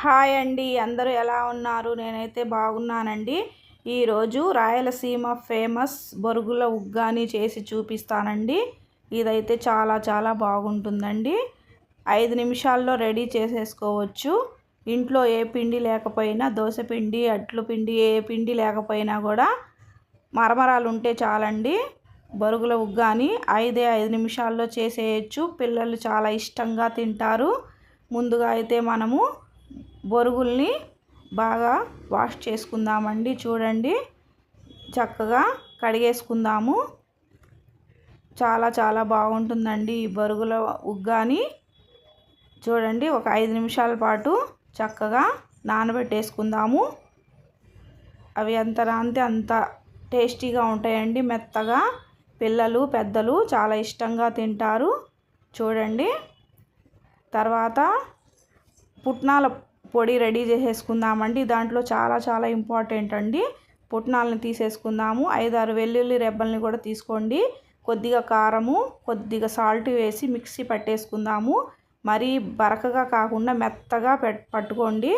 Hi అండి అందరూ ఎలా ఉన్నారు? నేనైతే బాగున్నానండి. ఈరోజు రాయలసీమ ఫేమస్ బొరుగుల ఉగ్గాని చేసి చూపిస్తానండి. ఇదైతే చాలా చాలా బాగుంటుందండి. ఐదు నిమిషాల్లో రెడీ చేసేసుకోవచ్చు. ఇంట్లో ఏ పిండి లేకపోయినా దోశ పిండి అట్లు పిండి ఏ పిండి లేకపోయినా కూడా మరమరాలు ఉంటే చాలండి. బొరుగుల ఉగ్గాని ఐదే ఐదు నిమిషాల్లో చేసేయచ్చు. పిల్లలు చాలా ఇష్టంగా తింటారు. ముందుగా అయితే మనము బొరుగుల్ని బాగా వాష్ చేసుకుందామండి. చూడండి. చక్కగా కడిగేసుకుందాము. చాలా చాలా బాగుంటుందండి ఈ బొరుగుల ఉగ్గాని. చూడండి. ఒక ఐదు నిమిషాల పాటు చక్కగా నానబెట్టేసుకుందాము. అవి ఎంత రాంతే అంత టేస్టీగా ఉంటాయండి. మెత్తగా పిల్లలు పెద్దలు చాలా ఇష్టంగా తింటారు. చూడండి. తర్వాత పుట్నాల పొడి రెడీ చేసేసుకుందామండి. దాంట్లో చాలా చాలా ఇంపార్టెంట్ అండి. పుట్నాలను తీసేసుకుందాము. ఐదారు వెల్లుల్లి రెబ్బల్ని కూడా తీసుకోండి. కొద్దిగా కారము కొద్దిగా సాల్ట్ వేసి మిక్సీ పట్టేసుకుందాము. మరీ బరకగా కాకుండా మెత్తగా పట్టుకోండి.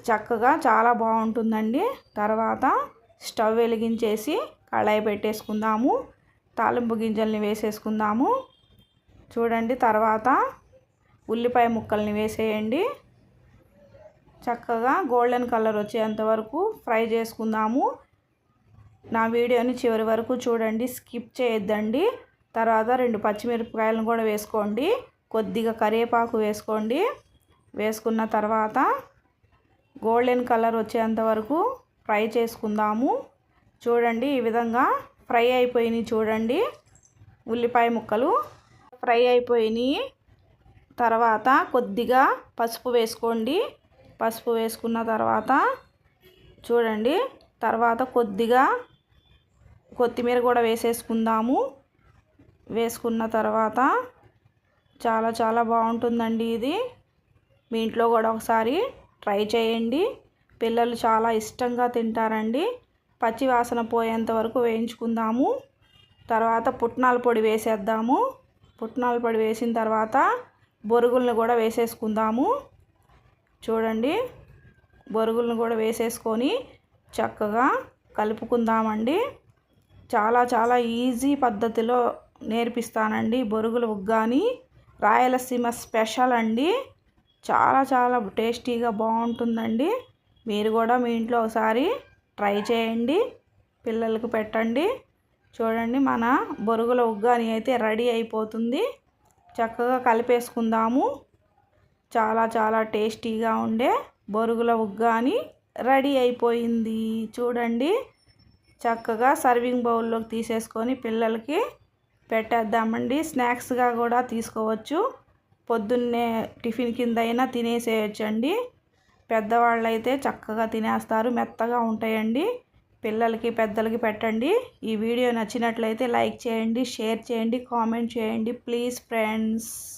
చక్కగా చాలా బాగుంటుందండి. తర్వాత స్టవ్ వెలిగించేసి కళాయి పెట్టేసుకుందాము. తాలింపు గింజల్ని వేసేసుకుందాము. చూడండి తర్వాత ఉల్లిపాయ ముక్కల్ని వేసేయండి. చక్కగా గోల్డెన్ కలర్ వచ్చేంత వరకు ఫ్రై చేసుకుందాము. నా వీడియోని చివరి వరకు చూడండి స్కిప్ చేయొద్దండి. తర్వాత రెండు పచ్చిమిరపకాయలను కూడా వేసుకోండి. కొద్దిగా కరివేపాకు వేసుకోండి. వేసుకున్న తర్వాత గోల్డెన్ కలర్ వచ్చేంత వరకు ఫ్రై చేసుకుందాము. చూడండి ఈ విధంగా ఫ్రై అయిపోయినాయి చూడండి. ఉల్లిపాయ ముక్కలు ఫ్రై అయిపోయినాయి. తర్వాత కొద్దిగా పసుపు వేసుకోండి. పసుపు వేసుకున్న తర్వాత చూడండి తర్వాత కొద్దిగా కొత్తిమీర కూడా వేసేసుకుందాము. వేసుకున్న తర్వాత చాలా చాలా బాగుంటుందండి ఇది. మీ ఇంట్లో కూడా ఒకసారి ట్రై చేయండి. పిల్లలు చాలా ఇష్టంగా తింటారండి. పచ్చి వాసన పోయేంత వరకు వేయించుకుందాము. తర్వాత పుట్నాల పొడి వేసేద్దాము. పుట్నాల పొడి వేసిన తర్వాత బొరుగులను కూడా వేసేసుకుందాము. చూడండి. బొరుగులను కూడా వేసేసుకొని చక్కగా కలుపుకుందామండి. చాలా చాలా ఈజీ పద్ధతిలో నేర్పిస్తానండి బొరుగులు ఉగ్గాని. రాయలసీమ స్పెషల్ అండి. చాలా చాలా టేస్టీగా బాగుంటుందండి. మీరు కూడా మీ ఇంట్లో ఒకసారి ట్రై చేయండి. పిల్లలకు పెట్టండి. చూడండి మన బొరుగుల ఉగ్గాని అయితే రెడీ అయిపోతుంది. చక్కగా కలిపేసుకుందాము. చాలా చాలా టేస్టీగా ఉండే బొరుగుల ఉగ్గాని రెడీ అయిపోయింది. చూడండి. చక్కగా సర్వింగ్ బౌల్లోకి తీసేసుకొని పిల్లలకి పెట్టేద్దామండి. స్నాక్స్గా కూడా తీసుకోవచ్చు. పొద్దున్నే టిఫిన్ కింద అయినా తినేసేయచ్చండి. పెద్దవాళ్ళు అయితే చక్కగా తినేస్తారు. మెత్తగా ఉంటాయండి. పిల్లలకి పెద్దలకి పెట్టండి. ఈ వీడియో నచ్చినట్లయితే లైక్ చేయండి షేర్ చేయండి కామెంట్ చేయండి. Please friends.